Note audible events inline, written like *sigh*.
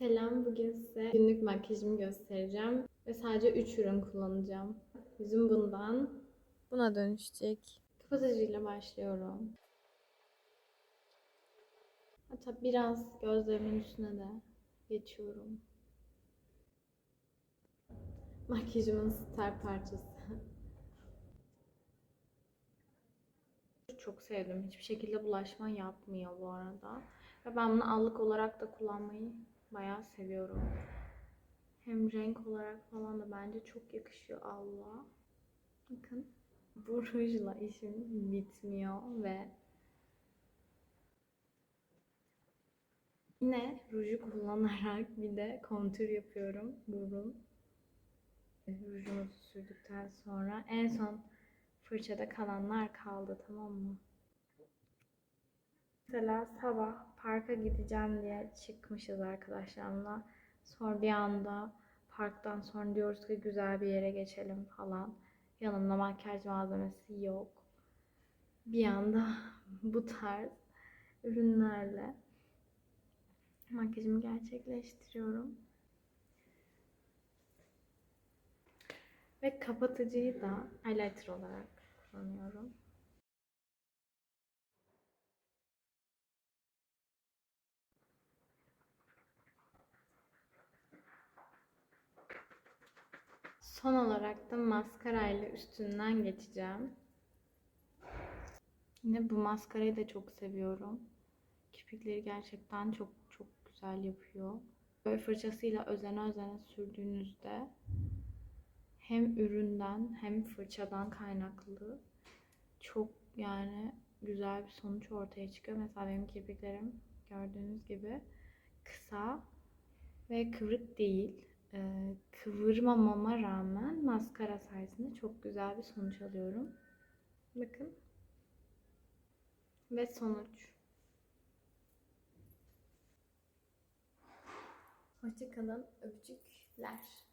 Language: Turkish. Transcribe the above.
Selam, bugün size günlük makyajımı göstereceğim ve sadece 3 ürün kullanacağım. Yüzüm bundan buna dönüşecek. Kapatıcıyla başlıyorum. Hatta biraz gözlerimin üstüne de geçiyorum. Makyajımın star parçası. Çok sevdim. Hiçbir şekilde bulaşma yapmıyor bu arada. Ve ben bunu allık olarak da kullanmayı bayağı seviyorum. Hem renk olarak falan da bence çok yakışıyor Allah. Bakın *laughs* bu rujla işim bitmiyor ve yine ruju kullanarak bir de kontür yapıyorum burun. Rujumuzu sürdükten sonra en son fırçada kalanlar kaldı tamam mı? Mesela sabah parka gideceğim diye çıkmışız arkadaşlarımla. Sonra bir anda parktan sonra diyoruz ki güzel bir yere geçelim falan. Yanımda makyaj malzemesi yok. Bir anda *laughs* bu tarz ürünlerle makyajımı gerçekleştiriyorum. Ve kapatıcıyı da highlighter olarak Son olarak da maskarayla üstünden geçeceğim. Yine bu maskarayı da çok seviyorum. Kirpikleri gerçekten çok çok güzel yapıyor. Böyle fırçasıyla özene özene sürdüğünüzde hem üründen hem fırçadan kaynaklı çok yani güzel bir sonuç ortaya çıkıyor. Mesela benim kirpiklerim gördüğünüz gibi kısa ve kıvrık değil. Ee, kıvırmamama rağmen maskara sayesinde çok güzel bir sonuç alıyorum. Bakın. Ve sonuç. Hoşçakalın. Öpücükler.